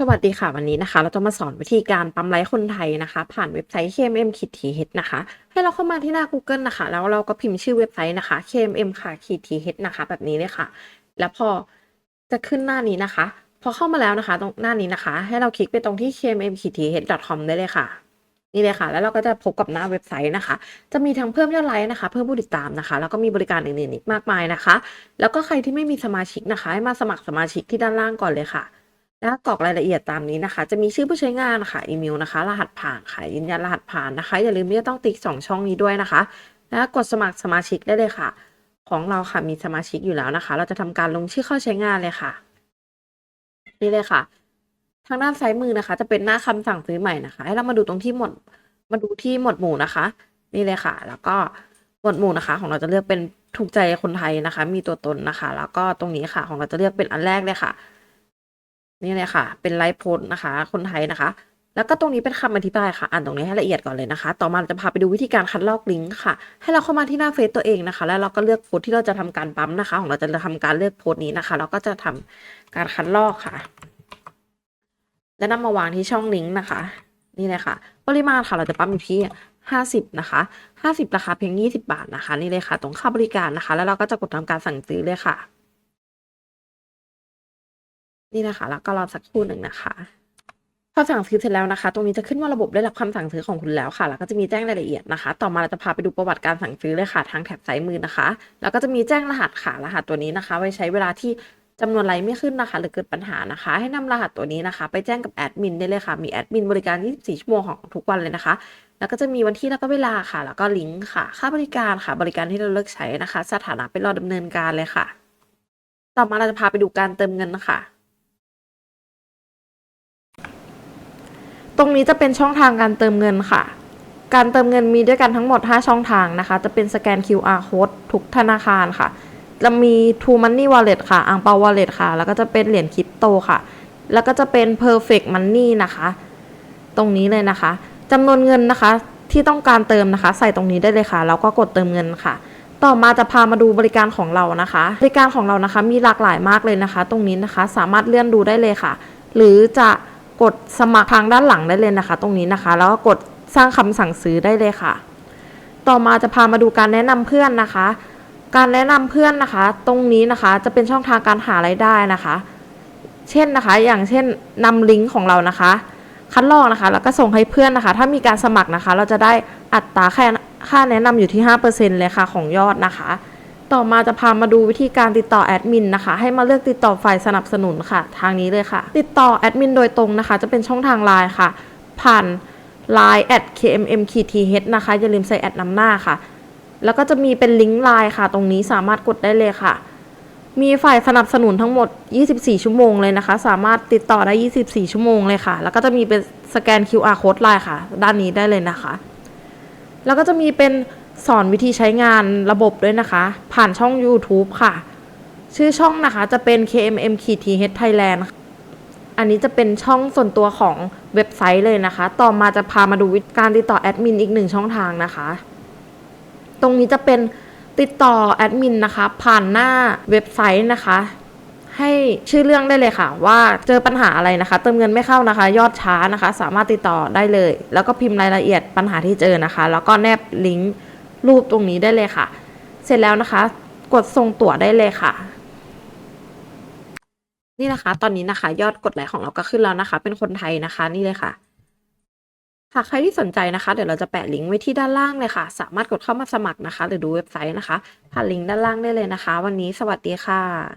สวัสดีค่ะ วันนี้นะคะ เราจะมาสอนวิธีการปั๊มไลค์คนไทยนะคะ ผ่านเว็บไซต์ KMM ขีด th นะคะ ให้เราเข้ามาที่หน้า Google นะคะ แล้วเราก็พิมพ์ชื่อเว็บไซต์นะคะ KMM ค่ะขีด th นะคะ แบบนี้เลยค่ะ แล้วพอจะขึ้นหน้านี้นะคะ พอเข้ามาแล้วนะคะ ตรงหน้านี้นะคะ ให้เราคลิกไปตรงที่ kmm ขีด th com ได้เลยค่ะนี่เลยค่ะ แล้วเราก็จะพบกับหน้าเว็บไซต์นะคะ จะมีทั้งเพิ่มยอดไลค์นะคะ เพิ่มผู้ติดตามนะคะ แล้วก็มีบริการอื่นๆอีกมากมายนะคะ แล้วก็ใครที่ไม่มีสมาชิกนะคะ ให้มาสมัครสมาชิกที่ด้านล่างก่อนเลยค่ะ แล้วกรอกรายละเอียดตามนี้นะคะ จะมีชื่อผู้ใช้งานค่ะอีเมลนะคะ รหัสผ่านค่ะยืนยันรหัสผ่านนะคะ อย่าลืมที่จะต้องติ๊กสองช่องนี้ด้วยนะคะ แล้วกดสมัครสมาชิกได้เลยค่ะ ของเราค่ะมีสมาชิกอยู่แล้วนะคะ เราจะทำการลงชื่อเข้าใช้งานเลยค่ะ นี่เลยค่ะ ทางด้านซ้ายมือนะคะ จะเป็นหน้าคำสั่งซื้อใหม่นะคะ ให้เรามาดูตรงที่หมดมาดูที่หมวดหมู่นะคะ นี่เลยค่ะ แล้วก็หมวดหมู่นะคะ ของเราจะเลือกเป็นถูกใจคนไทยนะคะ มีตัวตนนะคะ แล้วก็ตรงนี้ค่ะ ของเราจะเลือกเป็นอันแรกเลยค่ะ นี่เลยค่ะ เป็นไลฟ์โพสนะคะ คนไทยนะคะ แล้วก็ตรงนี้เป็นคำอธิบายค่ะ อ่านตรงนี้ให้ละเอียดก่อนเลยนะคะ ต่อมาเราจะพาไปดูวิธีการคัดลอกลิงก์ค่ะ ให้เราเข้ามาที่หน้าเฟซตัวเองนะคะ แล้วเราก็เลือกโพสที่เราจะทำการปั๊มนะคะ ของเราจะทำการเลือกโพสนี้นะคะ เราก็จะทำการคัดลอกค่ะ แล้วนำมาวางที่ช่องลิงก์นะคะ นี่เลยค่ะ ปริมาณค่ะ เราจะปั๊มอยู่ที่ห้าสิบนะคะห้าสิบราคาเพียงยี่สิบาทนะคะ นี่เลยค่ะ ตรงค่าบริการนะคะ แล้วเราก็จะกดทำการสั่งซื้อเลยค่ะ นี่นะคะ แล้วก็รอสักครู่หนึ่งนะคะพอสั่งซื้อเสร็จแล้วนะคะ ตรงนี้จะขึ้นว่าระบบได้รับคำสั่งซื้อของคุณแล้วค่ะ แล้วก็จะมีแจ้งรายละเอียดนะคะ ต่อมาเราจะพาไปดูประวัติการสั่งซื้อเลยค่ะ ทางแถบซ้ายมือนะคะ แล้วก็จะมีแจ้งรหัสค่ะ รหัสตัวนี้นะคะ ไว้ใช้เวลาที่จำนวนไลค์ไม่ขึ้นนะคะ หรือเกิดปัญหานะคะ ให้นำรหัสตัวนี้นะคะ ไปแจ้งกับแอดมินได้เลยค่ะ มีแอดมินบริการ 24 ชั่วโมงของทุกวันเลยนะคะ แล้วก็จะมีวันที่แล้วก็เวลาค่ะ แล้วก็ลิงก์ค่ะ ค่าบริการค่ะ บริการที่เราเลิกใช้นะคะ สถานะเป็นรอดำเนินการเลยค่ะ ต่อมาเราจะพาไปดูการเติมเงินนะคะ ตรงนี้จะเป็นช่องทางการเติมเงินค่ะ การเติมเงินมีด้วยกันทั้งหมด 5 ช่องทางนะคะ จะเป็นสแกน QR code ทุกธนาคารค่ะ จะมี True Money Wallet ค่ะอังเปา Wallet ค่ะ แล้วก็จะเป็นเหรียญคริปโตค่ะ แล้วก็จะเป็น Perfect Money นะคะ ตรงนี้เลยนะคะจำนวนเงินนะคะที่ต้องการเติมนะคะ ใส่ตรงนี้ได้เลยค่ะ แล้วก็กดเติมเงินค่ะ ต่อมาจะพามาดูบริการของเรานะคะ บริการของเรานะคะมีหลากหลายมากเลยนะคะ ตรงนี้นะคะสามารถเลื่อนดูได้เลยค่ะ หรือจะ กดสมัครทางด้านหลังได้เลยนะคะ ตรงนี้นะคะ แล้วก็กดสร้างคำสั่งซื้อได้เลยค่ะ ต่อมาจะพามาดูการแนะนำเพื่อนนะคะ การแนะนำเพื่อนนะคะ ตรงนี้นะคะจะเป็นช่องทางการหารายได้นะคะ เช่นนะคะ อย่างเช่นนำลิงก์ของเรานะคะ คัดลอกนะคะ แล้วก็ส่งให้เพื่อนนะคะ ถ้ามีการสมัครนะคะ เราจะได้อัตราค่าค่าแนะนำอยู่ที่ 5%เลยค่ะของยอดนะคะ ต่อมาจะพามาดูวิธีการติดต่อแอดมินนะคะ ให้มาเลือกติดต่อฝ่ายสนับสนุนค่ะ ทางนี้เลยค่ะ ติดต่อแอดมินโดยตรงนะคะ จะเป็นช่องทางไลน์ค่ะ ผ่าน Line at kmm th นะคะ อย่าลืมใส่แอดนำหน้าค่ะ แล้วก็จะมีเป็นลิงก์ไลน์ค่ะ ตรงนี้สามารถกดได้เลยค่ะ มีฝ่ายสนับสนุนทั้งหมด 24 ชั่วโมงเลยนะคะ สามารถติดต่อได้ 24 ชั่วโมงเลยค่ะ แล้วก็จะมีเป็นสแกน QR code ไลน์ค่ะ ด้านนี้ได้เลยนะคะ แล้วก็จะมีเป็น สอนวิธีใช้งานระบบด้วยนะคะ ผ่านช่อง YouTube ค่ะ ชื่อช่องนะคะจะเป็น KMM th Thailand อันนี้จะเป็นช่องส่วนตัวของเว็บไซต์เลยนะคะ ต่อมาจะพามาดูวิธีการติดต่อแอดมินอีกหนึ่งช่องทางนะคะ ตรงนี้จะเป็นติดต่อแอดมินนะคะ ผ่านหน้าเว็บไซต์นะคะ ให้ชื่อเรื่องได้เลยค่ะ ว่าเจอปัญหาอะไรนะคะ เติมเงินไม่เข้านะคะ ยอดช้านะคะ สามารถติดต่อได้เลย แล้วก็พิมพ์รายละเอียดปัญหาที่เจอนะคะ แล้วก็แนบลิงก์ รูปตรงนี้ได้เลยค่ะ เสร็จแล้วนะคะ กดส่งตั๋วได้เลยค่ะ นี่นะคะ ตอนนี้นะคะ ยอดกดไลค์ของเราก็ขึ้นแล้วนะคะ เป็นคนไทยนะคะนี่เลยค่ะหากใครที่สนใจนะคะ เดี๋ยวเราจะแปะลิงก์ไว้ที่ด้านล่างเลยค่ะ สามารถกดเข้ามาสมัครนะคะ หรือดูเว็บไซต์นะคะผ่านลิงก์ด้านล่างได้เลยนะคะ วันนี้สวัสดีค่ะ